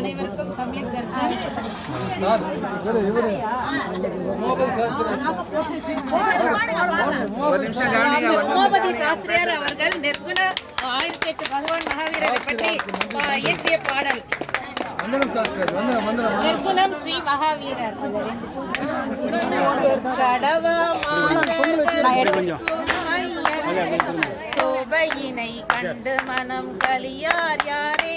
அனைவருக்கும் சமயக் தர்ஷன் கோபதி சாஸ்திரியார் அவர்கள் நிர்குண ஆயிரத்தி எட்டு பகவான் மகாவீரரை பற்றி இயற்றிய பாடல். நிர்குணம் ஸ்ரீ மகாவீரர். சோபையினை கண்டு மனம் கலியார் யாரே?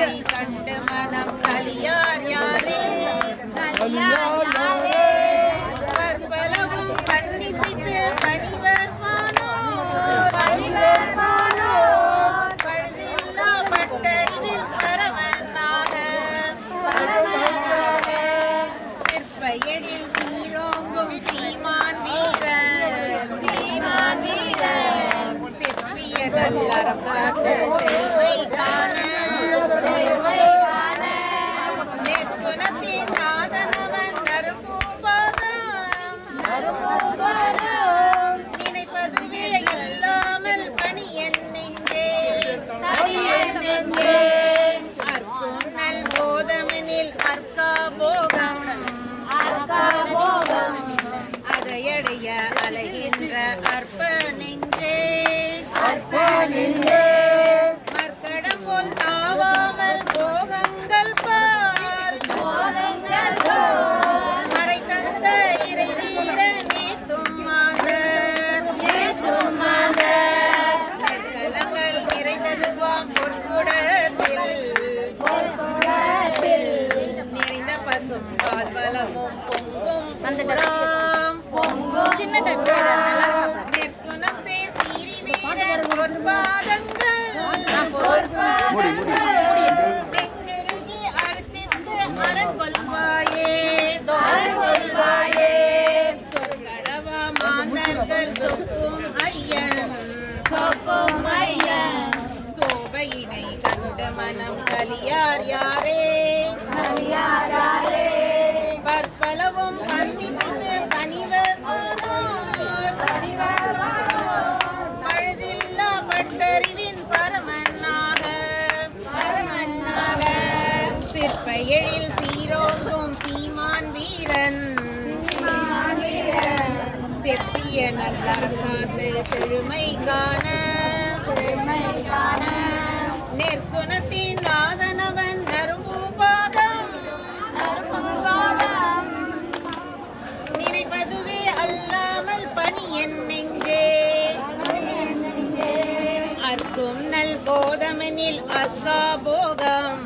கோவையினை கண்டு மனம் கலியார் யாரே? பற்பலவும் பன்னிசைத்து பணிவர் வானோர். பழுதில்லா பட்டறிவில் பரவனாக சிற்பயடில் சீரோங்கும் சீமான் வீரர் சீமான் வீரர் சிற்பிய காத்து அலைகின்ற அற்ப நெஞ்சே. அற்ப நெஞ்சே மர்க்கடம் போல் தாவாமல் போகங்கள் பால் மறை தந்த இறை வீரன் நேத்தும் மாந்தர் நெற்கலங்கள் நிறைந்ததுவாம் பொற்குடத்தில். பொற்குடத்தில் நிறைந்த பசும் பால் வளமும் பொங்கும் அந்த பொங்கும் சின்ன சொக்கும் ஐயன் சோபையினை கண்டு மனம் கலியார் யாரே. பற்பலவும் சிற்ப எழில் சீமான் வீரன். செப்பிய நல்ல காத்து பெருமை காண. நெற்குணத்தின் நாதனவன் நறும்பூபாதம் நினைப்பதுவே அல்லாமல் பணி என் நெஞ்சே. அர்க்கும் நல் போதமெனில் அக்கா போகம்.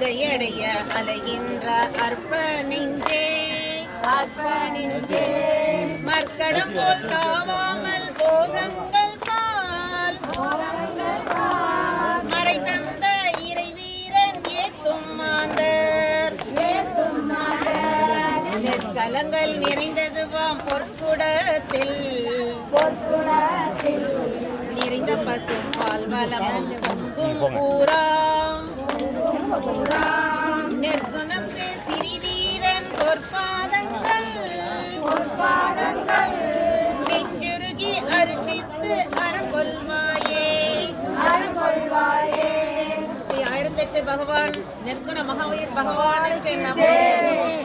அதையடைய அலைகின்ற அற்ப நெஞ்சே மர்க்கடம் போல் காவாமல் போகங்கள் பால். மறை தந்த இறை வீரன் ஏத்தும் மாந்தர். நெற்கலங்கள் நிறைந்ததுவாம் பொற்குடத்தில். நிறைந்த பசும் பால் வளமும் பொங்கும் பூராம் நெற்குணம் சேர் சிறி வீரன் பொற்பாதங்கள் நெஞ்சுருகி அரிசித்து அறங்கொள்வாயே ஸ்ரீ ஆயிரத்தெட்டு பகவான் நிர்குண மகாவீர் பகவானுக்கு நமோ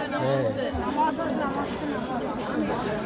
நமோ நமோ